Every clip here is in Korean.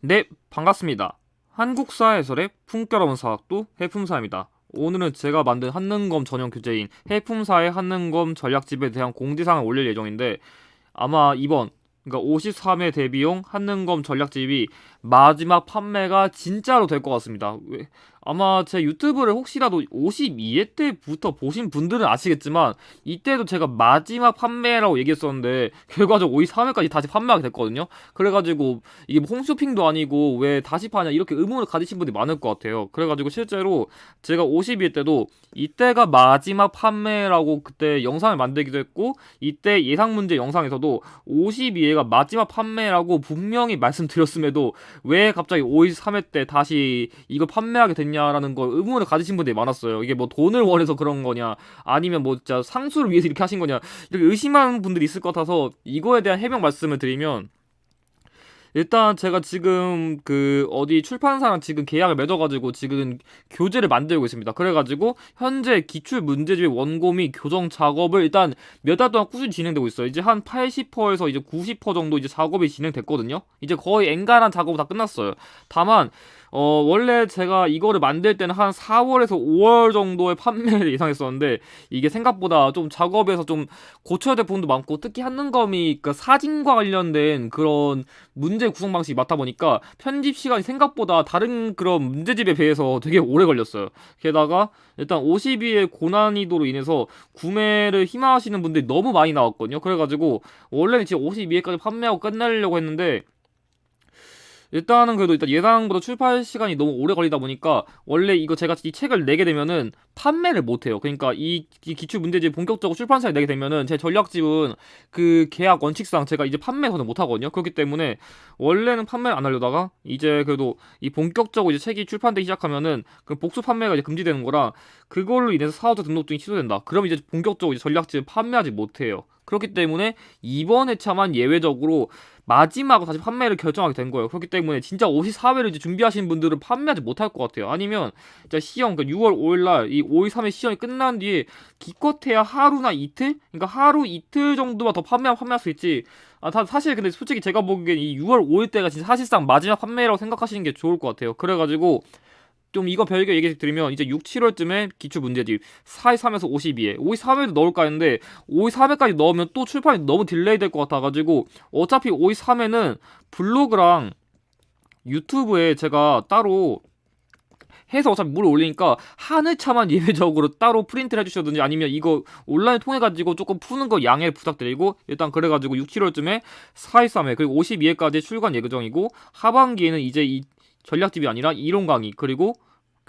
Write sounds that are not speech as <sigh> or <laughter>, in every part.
네, 반갑습니다. 한국사 해설의 품격없는 사학도 해품사입니다. 오늘은 제가 만든 한능검 전용 교재인 해품사의 한능검 전략집에 대한 공지사항을 올릴 예정인데 아마 이번 그러니까 53회 대비용 한능검 전략집이 마지막 판매가 진짜로 될 것 같습니다. 왜- 아마 제 유튜브를 혹시라도 52회 때부터 보신 분들은 아시겠지만 이때도 제가 마지막 판매라고 얘기했었는데 결과적으로 53회까지 다시 판매하게 됐거든요. 그래가지고 이게 뭐 홈쇼핑도 아니고 왜 다시 파냐 이렇게 의문을 가지신 분들이 많을 것 같아요. 그래가지고 실제로 제가 52회 때도 이때가 마지막 판매라고 그때 영상을 만들기도 했고 이때 예상 문제 영상에서도 52회가 마지막 판매라고 분명히 말씀드렸음에도 왜 갑자기 53회 때 다시 이걸 판매하게 됐냐 라는 걸 의문을 가지신 분들이 많았어요. 이게 뭐 돈을 원해서 그런 거냐 아니면 뭐 진짜 상수를 위해서 이렇게 하신 거냐 이렇게 의심하는 분들이 있을 것 같아서 이거에 대한 해명 말씀을 드리면 일단 제가 지금 그 어디 출판사랑 지금 계약을 맺어가지고 지금 교재를 만들고 있습니다. 그래가지고 현재 기출 문제집 원고 및 교정 작업을 일단 몇 달 동안 꾸준히 진행되고 있어요. 이제 한 80%에서 이제 90% 정도 이제 작업이 진행됐거든요. 이제 거의 엔간한 작업 다 끝났어요. 다만 어 원래 제가 이거를 만들 때는 한 4월에서 5월 정도의 판매를 <laughs> 예상했었는데 이게 생각보다 좀 작업에서 좀 고쳐야 될 부분도 많고 특히 한능검이 그 사진과 관련된 그런 문제 구성 방식이 맞다 보니까 편집 시간이 생각보다 다른 그런 문제집에 비해서 되게 오래 걸렸어요. 게다가 일단 52의 고난이도로 인해서 구매를 희망하시는 분들이 너무 많이 나왔거든요. 그래가지고 원래는 지금 52회까지 판매하고 끝내려고 했는데 일단은 그래도 일단 예상보다 출판 시간이 너무 오래 걸리다 보니까 원래 이거 제가 이 책을 내게 되면은 판매를 못 해요. 그러니까 이, 이 기출 문제집 본격적으로 출판사에 내게 되면은 제 전략집은 그 계약 원칙상 제가 이제 판매서는 못 하거든요. 그렇기 때문에 원래는 판매를 안 하려다가 이제 그래도 이 본격적으로 이제 책이 출판되기 시작하면은 그 복수 판매가 이제 금지되는 거라 그걸로 인해서 사업자 등록증이 취소된다. 그럼 이제 본격적으로 이제 전략집을 판매하지 못해요. 그렇기 때문에 이번 회차만 예외적으로 마지막으로 다시 판매를 결정하게 된 거예요. 그렇기 때문에 진짜 54회를 이제 준비하시는 분들은 판매하지 못할 것 같아요. 아니면 진짜 시험, 그러니까 6월 5일 날 이 523회 시험이 끝난 뒤에 기껏해야 하루나 이틀? 그러니까 하루 이틀 정도만 더 판매하면 판매할 수 있지. 아, 다 사실 근데 솔직히 제가 보기엔 이 6월 5일 때가 진짜 사실상 마지막 판매라고 생각하시는 게 좋을 것 같아요. 그래가지고 좀 이거 별개 얘기 드리면 이제 6, 7월쯤에 기출 문제집 423에서 52에. 53회도 넣을까 했는데 53회까지 넣으면 또 출판이 너무 딜레이 될 것 같아가지고 어차피 53회는 블로그랑 유튜브에 제가 따로 해서 어차피 물 올리니까 한 회차만 <laughs> 예외적으로 따로 프린트를 해주셔든지 아니면 이거 온라인 통해 가지고 조금 푸는 거 양해 부탁드리고 일단 그래가지고 6, 7월쯤에 423회 그리고 52회까지 출간 예정이고 하반기에는 이제 이 전략집이 아니라 이론 강의 그리고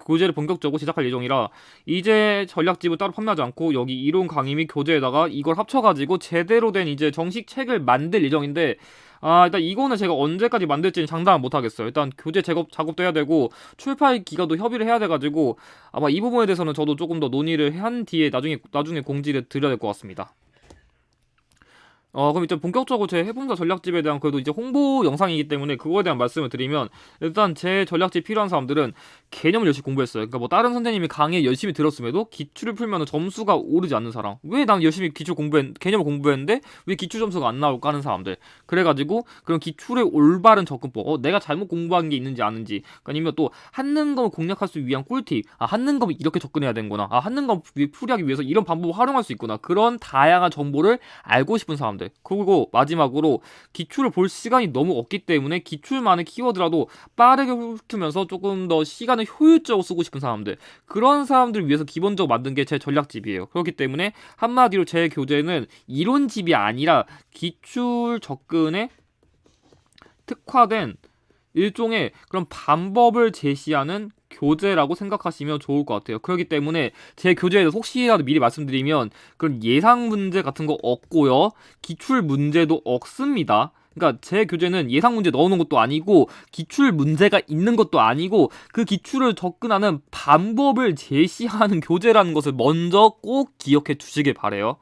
교재를 본격적으로 제작할 예정이라 이제 전략집을 따로 판매하지 않고 여기 이론 강의 및 교재에다가 이걸 합쳐가지고 제대로 된 이제 정식 책을 만들 예정인데 아 일단 이거는 제가 언제까지 만들지는 장담을 못하겠어요. 일단 교재 작업 작업도 해야 되고 출판 기간도 협의를 해야 돼가지고 아마 이 부분에 대해서는 저도 조금 더 논의를 한 뒤에 나중에 나중에 공지를 드려야 될 것 같습니다. 어 그럼 이제 본격적으로 제 해본사 전략집에 대한 그래도 이제 홍보 영상이기 때문에 그거에 대한 말씀을 드리면 일단 제 전략집 필요한 사람들은 개념을 열심히 공부했어요. 그러니까 뭐 다른 선생님이 강의 열심히 들었음에도 기출을 풀면 점수가 오르지 않는 사람. 왜 난 열심히 기출 공부했 개념을 공부했는데 왜 기출 점수가 안 나올까 하는 사람들. 그래가지고 그런 기출의 올바른 접근법. 어 내가 잘못 공부한 게 있는지 아는지. 아니면 또 한능검을 공략할 수 위한 꿀팁. 아 한능검이 이렇게 접근해야 되는구나. 아 한능검 풀이하기 위해서 이런 방법을 활용할 수 있구나. 그런 다양한 정보를 알고 싶은 사람들. 그리고 마지막으로 기출을 볼 시간이 너무 없기 때문에 기출만의 키워드라도 빠르게 훑으면서 조금 더 시간 을 효율적으로 쓰고 싶은 사람들 그런 사람들을 위해서 기본적으로 만든 게 제 전략집이에요. 그렇기 때문에 한마디로 제 교재는 이론집이 아니라 기출 접근에 특화된 일종의 그런 방법을 제시하는 교재라고 생각하시면 좋을 것 같아요. 그렇기 때문에 제 교재에 서 혹시라도 미리 말씀드리면 그런 예상 문제 같은 거 없고요. 기출 문제도 없습니다. 그러니까 제 교재는 예상 문제 넣어놓은 것도 아니고 기출 문제가 있는 것도 아니고 그 기출을 접근하는 방법을 제시하는 교재라는 것을 먼저 꼭 기억해 주시길 바래요.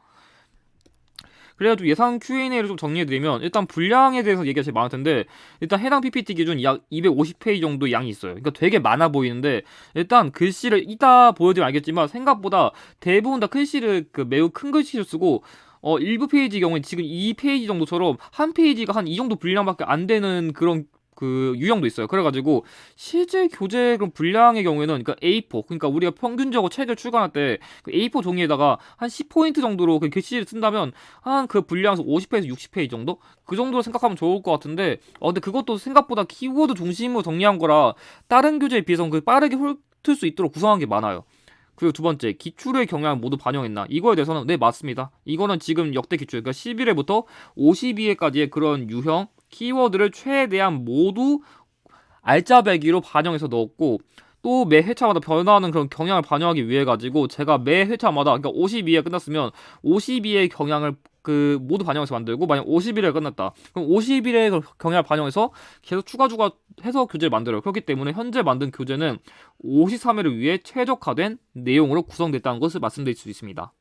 그래가지고 예상 Q&A를 좀 정리해드리면 일단 분량에 대해서 얘기가 제일 많을 텐데 일단 해당 PPT 기준 약 250페이지 정도 양이 있어요. 그러니까 되게 많아 보이는데 일단 글씨를 이따 보여드리면 알겠지만 생각보다 대부분 다 글씨를 그 매우 큰 글씨를 쓰고 어 일부 페이지 경우에 지금 이 페이지 정도처럼 한 페이지가 한 이 정도 분량밖에 안 되는 그런 그 유형도 있어요. 그래가지고 실제 교재 그런 분량의 경우에는 그러니까 A4 그러니까 우리가 평균적으로 책을 출간할 때 그 A4 종이에다가 한 10포인트 정도로 그 글씨를 쓴다면 한 그 분량에서 50페이지 60페이지 정도 그 정도로 생각하면 좋을 것 같은데 어 근데 그것도 생각보다 키워드 중심으로 정리한 거라 다른 교재에 비해서는 그 빠르게 훑을 수 있도록 구성한 게 많아요. 그리고 두 번째 기출의 경향을 모두 반영했나? 이거에 대해서는 네 맞습니다. 이거는 지금 역대 기출 그러니까 11회부터 52회까지의 그런 유형 키워드를 최대한 모두 알짜배기로 반영해서 넣었고 또 매 회차마다 변화하는 그런 경향을 반영하기 위해 가지고 제가 매 회차마다 그러니까 52회 끝났으면 52의 경향을 그 모두 반영해서 만들고 만약 51회 끝났다 그럼 51의 경향을 반영해서 계속 추가 추가 해서 교재를 만들어요 그렇기 때문에 현재 만든 교재는 53회를 위해 최적화된 내용으로 구성됐다는 것을 말씀드릴 수 있습니다.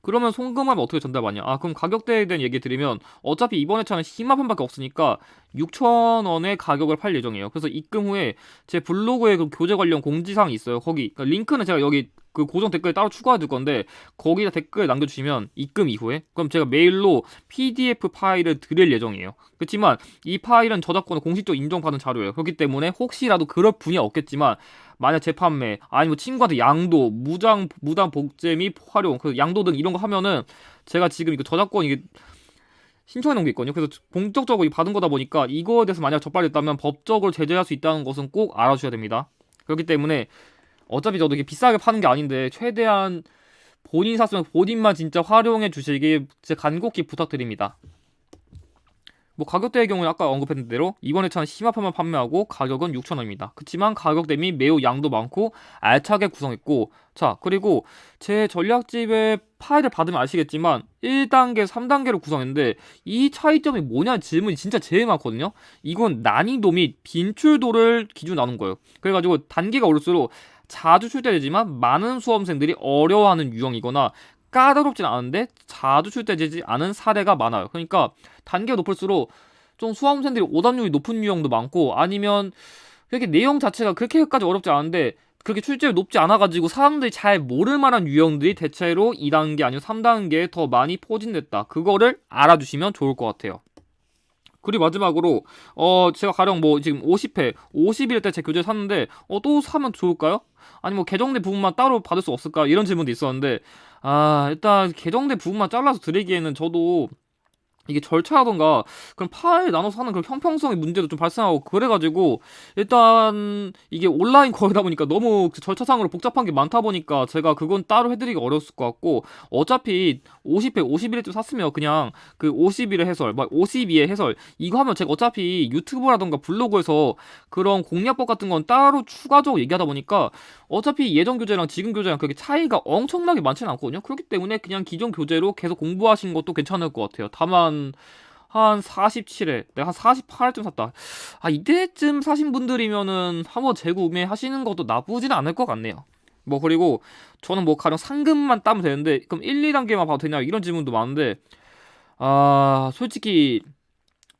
그러면 송금하면 어떻게 전달받냐? 아 그럼 가격대에 대한 얘기 드리면 어차피 이번 회차는 10만 편밖에 없으니까 6천 원의 가격을 팔 예정이에요. 그래서 입금 후에 제 블로그에 그 교재 관련 공지사항이 있어요. 거기 그러니까 링크는 제가 여기 그 고정 댓글에 따로 추가해 둘 건데 거기다 댓글 남겨주시면 입금 이후에 그럼 제가 메일로 PDF 파일을 드릴 예정이에요. 그렇지만 이 파일은 저작권을 공식적으로 인정받은 자료예요. 그렇기 때문에 혹시라도 그럴 분이 없겠지만 만약 재판매 아니 뭐 친구한테 양도 무장 무단 복제 및 활용 그 양도 등 이런 거 하면은 제가 지금 이거 저작권 이게 신청해 놓은 게 있거든요. 그래서 본격적으로 받은 거다 보니까 이거에 대해서 만약 적발됐다면 법적으로 제재할 수 있다는 것은 꼭 알아주셔야 됩니다. 그렇기 때문에 어차피 저도 이게 비싸게 파는 게 아닌데 최대한 본인 샀으면 본인만 진짜 활용해 주시길 제 간곡히 부탁드립니다. 뭐 가격대의 경우에 아까 언급했던 대로 이번 회차는 10화편만 판매하고 가격은 6,000원입니다. 그렇지만 가격 대비 매우 양도 많고 알차게 구성했고 자 그리고 제 전략집의 파일을 받으면 아시겠지만 1단계, 3단계로 구성했는데 이 차이점이 뭐냐 질문이 진짜 제일 많거든요. 이건 난이도 및 빈출도를 기준 나눈 거예요. 그래가지고 단계가 오를수록 자주 출제되지만 많은 수험생들이 어려워하는 유형이거나 까다롭진 않은데 자주 출제되지 않은 사례가 많아요. 그러니까 단계가 높을수록 좀 수험생들이 오답률이 높은 유형도 많고 아니면 그렇게 내용 자체가 그렇게까지 어렵지 않은데 그렇게 출제율 높지 않아가지고 사람들이 잘 모를 만한 유형들이 대체로 2단계 아니면 3단계에 더 많이 포진됐다. 그거를 알아두시면 좋을 것 같아요. 그리고 마지막으로 어 제가 가령 뭐 지금 50회, 50일 때 제 교재 샀는데 어 또 사면 좋을까요? 아니 뭐 개정된 부분만 따로 받을 수 없을까? 이런 질문도 있었는데 아 일단 개정된 부분만 잘라서 드리기에는 저도 이게 절차라던가 그런 파일 나눠서 하는 그런 형평성의 문제도 좀 발생하고 그래가지고 일단 이게 온라인 거래다 보니까 너무 그 절차상으로 복잡한 게 많다 보니까 제가 그건 따로 해드리기 어려웠을 것 같고 어차피 50회 51회 쯤 샀으면 그냥 그 51회 해설 막 52회 해설 이거 하면 제가 어차피 유튜브라던가 블로그에서 그런 공략법 같은 건 따로 추가적으로 얘기하다 보니까 어차피 예전 교재랑 지금 교재랑 그렇게 차이가 엄청나게 많지는 않거든요. 그렇기 때문에 그냥 기존 교재로 계속 공부하신 것도 괜찮을 것 같아요. 다만 한 47회 내가 한 48회쯤 샀다. 아 이때쯤 사신 분들이면은 한번 재구매 하시는 것도 나쁘지는 않을 것 같네요. 뭐 그리고 저는 뭐 가령 상금만 따면 되는데 그럼 1, 2단계만 봐도 되냐 이런 질문도 많은데 아 솔직히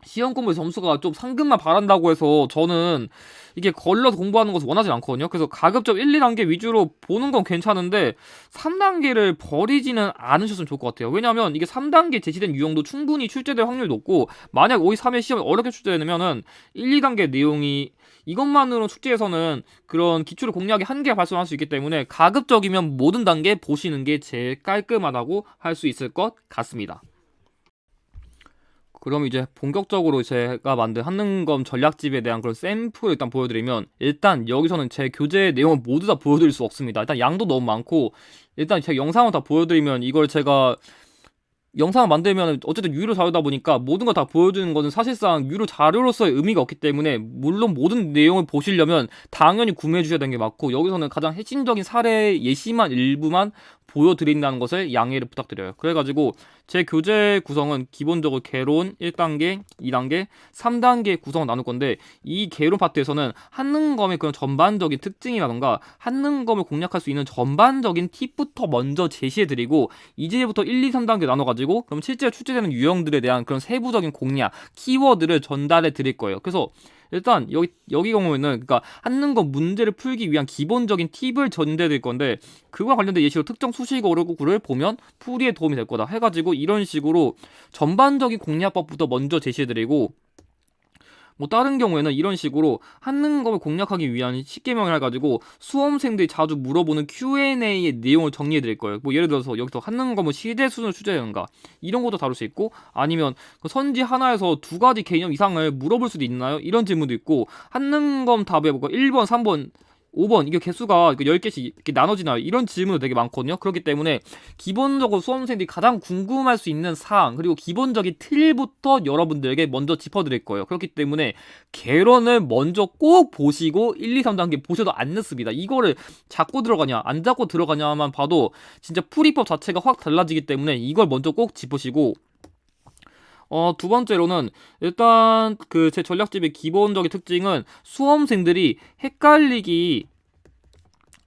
시험 공부 점수가 좀 상금만 바란다고 해서 저는 이게 걸러서 공부하는 것을 원하지 않거든요. 그래서 가급적 1, 2단계 위주로 보는 건 괜찮은데 3단계를 버리지는 않으셨으면 좋을 것 같아요. 왜냐하면 이게 3단계 제시된 유형도 충분히 출제될 확률이 높고 만약 5, 2, 3회 시험이 어렵게 출제되면은 1, 2단계 내용이 이것만으로 축제에서는 그런 기출을 공략이 한계가 발생할 수 있기 때문에 가급적이면 모든 단계 보시는 게 제일 깔끔하다고 할 수 있을 것 같습니다. 그럼 이제 본격적으로 제가 만든 한능검 전략집에 대한 그런 샘플을 일단 보여드리면 일단 여기서는 제 교재 내용을 모두 다 보여드릴 수 없습니다. 일단 양도 너무 많고 일단 제 영상을 다 보여드리면 이걸 제가 영상을 만들면 어쨌든 유료 자료다 보니까 모든 걸 다 보여주는 것은 사실상 유료 자료로서의 의미가 없기 때문에 물론 모든 내용을 보시려면 당연히 구매해 주셔야 되는 게 맞고 여기서는 가장 핵심적인 사례 예시만 일부만 보여드린다는 것을 양해를 부탁드려요. 그래가지고 제 교재 구성은 기본적으로 개론 1단계, 2단계, 3단계 구성을 나눌 건데 이 개론 파트에서는 한능검의 그런 전반적인 특징이라던가 한능검을 공략할 수 있는 전반적인 팁부터 먼저 제시해드리고 이제부터 1, 2, 3단계 나눠가지고 그럼 실제로 출제되는 유형들에 대한 그런 세부적인 공략, 키워드를 전달해 드릴 거예요. 그래서 일단 여기 여기 경우에는 그러니까 한능검 문제를 풀기 위한 기본적인 팁을 드릴 건데 그와 관련된 예시로 특정 수식어를 보면 풀이에 도움이 될 거다 해가지고 이런 식으로 전반적인 공략법부터 먼저 제시해드리고 뭐 다른 경우에는 이런 식으로 한능검을 공략하기 위한 십계명을 해가지고 수험생들이 자주 물어보는 Q&A의 내용을 정리해 드릴 거예요. 뭐 예를 들어서 여기서 한능검은 시대 순을 추제하는가 이런 것도 다룰 수 있고 아니면 그 선지 하나에서 두 가지 개념 이상을 물어볼 수도 있나요? 이런 질문도 있고 한능검 뭐가 1번, 3번 5번 이게 개수가 10개씩 이렇게 나눠지나요? 이런 질문도 되게 많거든요. 그렇기 때문에 기본적으로 수험생들이 가장 궁금할 수 있는 사항 그리고 기본적인 틀부터 여러분들에게 먼저 짚어드릴 거예요. 그렇기 때문에 개론을 먼저 꼭 보시고 1, 2, 3단계 보셔도 안 늦습니다. 이거를 잡고 들어가냐 안 잡고 들어가냐만 봐도 진짜 풀이법 자체가 확 달라지기 때문에 이걸 먼저 꼭 짚으시고 어, 두 번째로는 일단 그 제 전략집의 기본적인 특징은 수험생들이 헷갈리기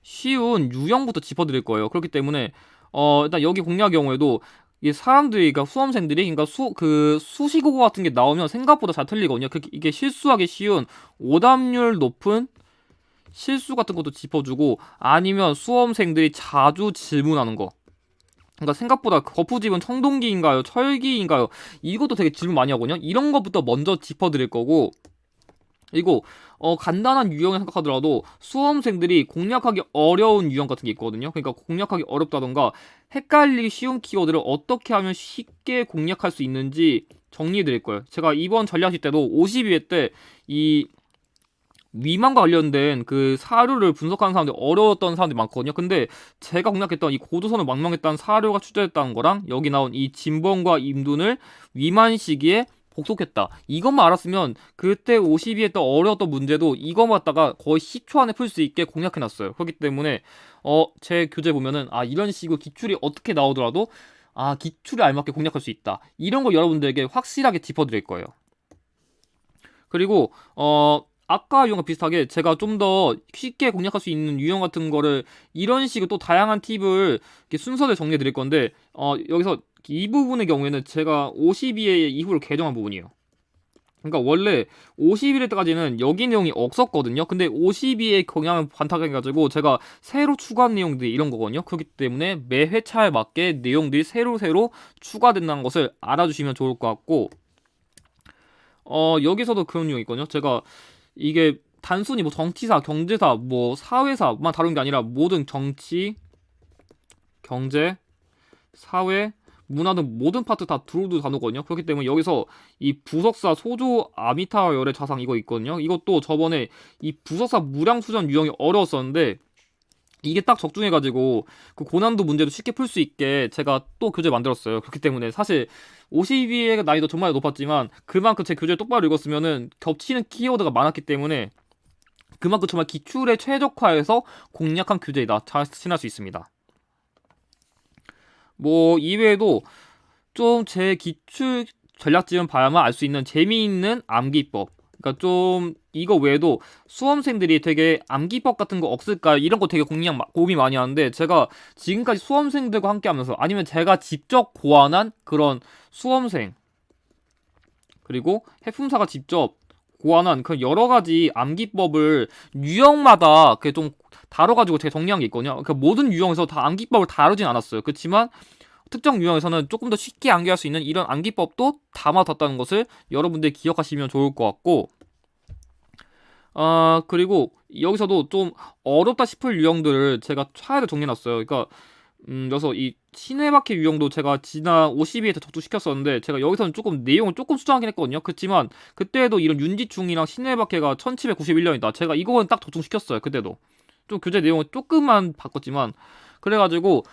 쉬운 유형부터 짚어드릴 거예요. 그렇기 때문에 어, 일단 여기 공략 경우에도 이 사람들이 그러니까 수험생들이 그러니까 수 그 수식어고 같은 게 나오면 생각보다 잘 틀리거든요. 그, 이게 실수하기 쉬운 오답률 높은 실수 같은 것도 짚어주고 아니면 수험생들이 자주 질문하는 거 그러니까 생각보다 거푸집은 청동기인가요? 철기인가요? 이것도 되게 질문 많이 하거든요. 이런 것부터 먼저 짚어드릴 거고 그리고 어, 간단한 유형을 생각하더라도 수험생들이 공략하기 어려운 유형 같은 게 있거든요. 그러니까 공략하기 어렵다던가 헷갈리기 쉬운 키워드를 어떻게 하면 쉽게 공략할 수 있는지 정리해 드릴 거예요. 제가 이번 전략식 때도 52회 때 이 위만과 관련된 그 사료를 분석하는 사람들이 어려웠던 사람들이 많거든요. 근데 제가 공략했던 이 고도선을 망망했다는 사료가 출제됐다는 거랑 여기 나온 이 진범과 임둔을 위만 시기에 복속했다. 이것만 알았으면 그때 52에 또 어려웠던 문제도 이것만 갖다가 거의 10초 안에 풀 수 있게 공략해놨어요. 그렇기 때문에 어 제 교재 보면은 아 이런 식으로 기출이 어떻게 나오더라도 아 기출에 알맞게 공략할 수 있다. 이런 거 여러분들에게 확실하게 짚어드릴 거예요. 그리고 어 아까 유형과 비슷하게 제가 좀 더 쉽게 공략할 수 있는 유형 같은 거를 이런 식으로 또 다양한 팁을 순서를 정리해 드릴 건데 어 여기서 이 부분의 경우에는 제가 52회 이후로 개정한 부분이에요. 그러니까 원래 51회 때까지는 여기 내용이 없었거든요. 근데 52회 경향을 반탁해가지고 제가 새로 추가한 내용들이 이런 거거든요. 그렇기 때문에 매 회차에 맞게 내용들이 새로 새로 추가된다는 것을 알아주시면 좋을 것 같고 어 여기서도 그런 내용이 있거든요. 제가 이게 단순히 뭐 정치사, 경제사, 뭐 사회사만 다룬 게 아니라 모든 정치, 경제, 사회, 문화 등 모든 파트 다 두루두루 다루거든요. 그렇기 때문에 여기서 이 부석사 소조 아미타 열의 자상 이거 있거든요. 이것도 저번에 이 부석사 무량수전 유형이 어려웠었는데 이게 딱 적중해가지고 그 고난도 문제도 쉽게 풀 수 있게 제가 또 교재 만들었어요. 그렇기 때문에 사실 52의 난이도 정말 높았지만 그만큼 제 교재를 똑바로 읽었으면은 겹치는 키워드가 많았기 때문에 그만큼 정말 기출에 최적화해서 공략한 교재이다. 잘 친할 수 있습니다. 뭐 이외에도 좀 제 기출 전략지원 봐야만 알 수 있는 재미있는 암기법. 그러니까 좀 이거 외에도 수험생들이 되게 암기법 같은 거 없을까 이런 거 되게 공략 고민 많이 하는데 제가 지금까지 수험생들과 함께 하면서 아니면 제가 직접 고안한 그런 수험생 그리고 해품사가 직접 고안한 그 여러 가지 암기법을 유형마다 그 좀 다뤄가지고 제가 정리한 게 있거든요. 그 모든 유형에서 다 암기법을 다루진 않았어요. 그렇지만 특정 유형에서는 조금 더 쉽게 암기할 수 있는 이런 암기법도 담아뒀다는 것을 여러분들 기억하시면 좋을 것 같고 아 그리고 여기서도 좀 어렵다 싶을 유형들을 제가 차례로 정리해놨어요. 그러니까 음 그래서 이 시네바퀴 유형도 제가 지난 52에 접수시켰었는데 제가 여기서는 조금 내용을 조금 수정하긴 했거든요. 그렇지만 그때도 이런 윤지충이랑 시네바퀴가 1791년이다. 제가 이거는 딱 적중시켰어요. 그때도 좀 교재 내용을 조금만 바꿨지만 그래가지고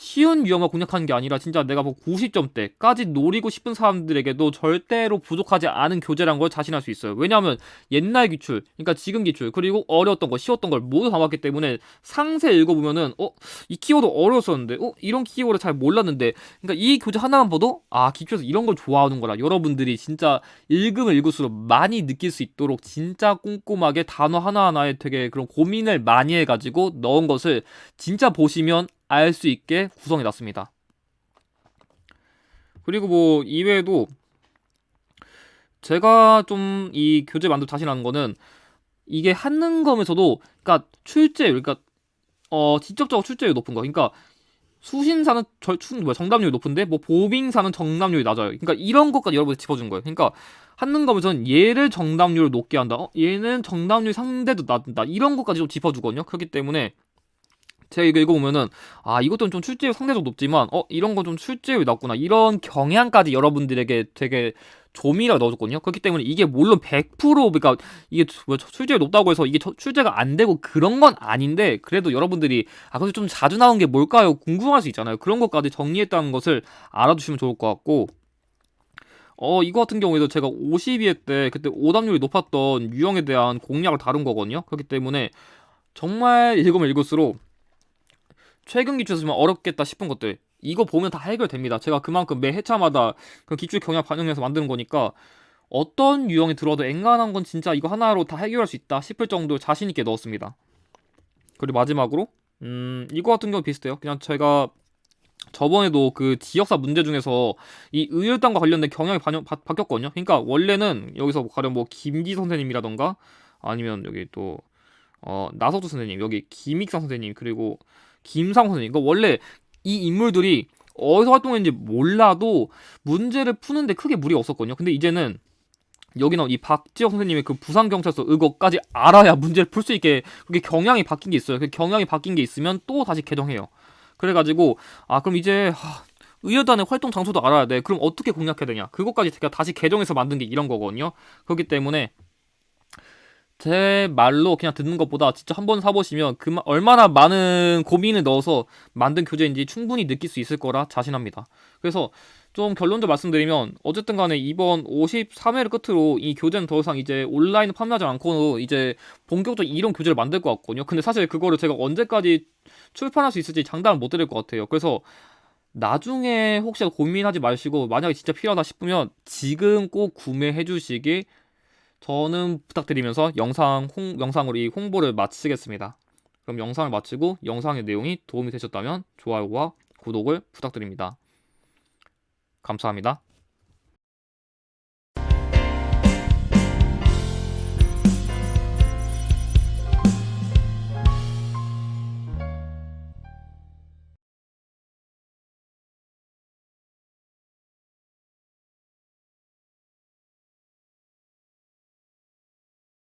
쉬운 유형만 공략하는 게 아니라 진짜 내가 뭐 90점대까지 노리고 싶은 사람들에게도 절대로 부족하지 않은 교재란 걸 자신할 수 있어요. 왜냐하면 옛날 기출, 그러니까 지금 기출, 그리고 어려웠던 거, 쉬웠던 걸 모두 담았기 때문에 상세 읽어보면은 어? 이 키워드 어려웠었는데 어? 이런 키워드 잘 몰랐는데 그러니까 이 교재 하나만 봐도 아 기출에서 이런 걸 좋아하는 거라 여러분들이 진짜 읽으면 읽을수록 많이 느낄 수 있도록 진짜 꼼꼼하게 단어 하나하나에 되게 그런 고민을 많이 해가지고 넣은 것을 진짜 보시면 알 수 있게 구성해 놨습니다. 그리고 뭐 이외에도 제가 좀 이 교재 만들 자신하는 거는 이게 한능검에서도 그러니까 출제율 그러니까 어 직접적으로 출제율이 높은 거 그러니까 수신사는 절, 출, 뭐야, 정답률이 높은데 뭐 보빙사는 정답률이 낮아요. 그러니까 이런 것까지 여러분이 짚어준 거예요. 그러니까 한능검에서는 얘를 정답률을 높게 한다. 어, 얘는 정답률 상대도 낮다. 이런 것까지 좀 짚어주거든요. 그렇기 때문에 제가 이거 읽어보면은 아 이것도 좀 출제율 상대적으로 높지만 어 이런 건 좀 출제율이 낮구나. 이런 경향까지 여러분들에게 되게 조미를 넣어줬거든요. 그렇기 때문에 이게 물론 100% 그러니까 이게 뭐 출제율이 높다고 해서 이게 출제가 안 되고 그런 건 아닌데 그래도 여러분들이 아 근데 좀 자주 나온 게 뭘까요? 궁금할 수 있잖아요. 그런 것까지 정리했다는 것을 알아두시면 좋을 것 같고 어 이거 같은 경우에도 제가 52회 때 그때 오답률이 높았던 유형에 대한 공략을 다룬 거거든요. 그렇기 때문에 정말 읽으면 읽을수록 최근 기출에서 좀 어렵겠다 싶은 것들 이거 보면 다 해결됩니다. 제가 그만큼 매 회차마다 그 기출 경향 반영해서 만드는 거니까 어떤 유형이 들어도 앵간한 건 진짜 이거 하나로 다 해결할 수 있다 싶을 정도로 자신 있게 넣었습니다. 그리고 마지막으로 음 이거 같은 경우 비슷해요. 그냥 제가 저번에도 그 지역사 문제 중에서 이 의열단과 관련된 경향이 반영, 바, 바뀌었거든요. 그러니까 원래는 여기서 가령 뭐 김기 선생님이라던가 아니면 여기 또 어, 나석주 선생님, 여기 김익상 선생님, 그리고 김상호 선생님. 이거 원래 이 인물들이 어디서 활동했는지 몰라도 문제를 푸는데 크게 무리가 없었거든요. 근데 이제는 여기 나온 이 박지혁 선생님의 그 부산경찰서 의거까지 알아야 문제를 풀 수 있게 그게 경향이 바뀐 게 있어요. 그 경향이 바뀐 게 있으면 또 다시 개정해요. 그래가지고 아 그럼 이제 하, 의여단의 활동 장소도 알아야 돼. 그럼 어떻게 공략해야 되냐? 그것까지 제가 다시 개정해서 만든 게 이런 거거든요. 그렇기 때문에 제 말로 그냥 듣는 것보다 진짜 한번 사보시면 그 얼마나 많은 고민을 넣어서 만든 교재인지 충분히 느낄 수 있을 거라 자신합니다. 그래서 좀 결론적으로 말씀드리면 어쨌든 간에 이번 53회를 끝으로 이 교재는 더 이상 이제 온라인 판매하지 않고 이제 본격적으로 이런 교재를 만들 것 같거든요. 근데 사실 그거를 제가 언제까지 출판할 수 있을지 장담을 못 드릴 것 같아요. 그래서 나중에 혹시 고민하지 마시고 만약에 진짜 필요하다 싶으면 지금 꼭 구매해 주시기 저는 부탁드리면서 영상 홍, 영상으로 이 홍보를 마치겠습니다. 그럼 영상을 마치고 영상의 내용이 도움이 되셨다면 좋아요와 구독을 부탁드립니다. 감사합니다.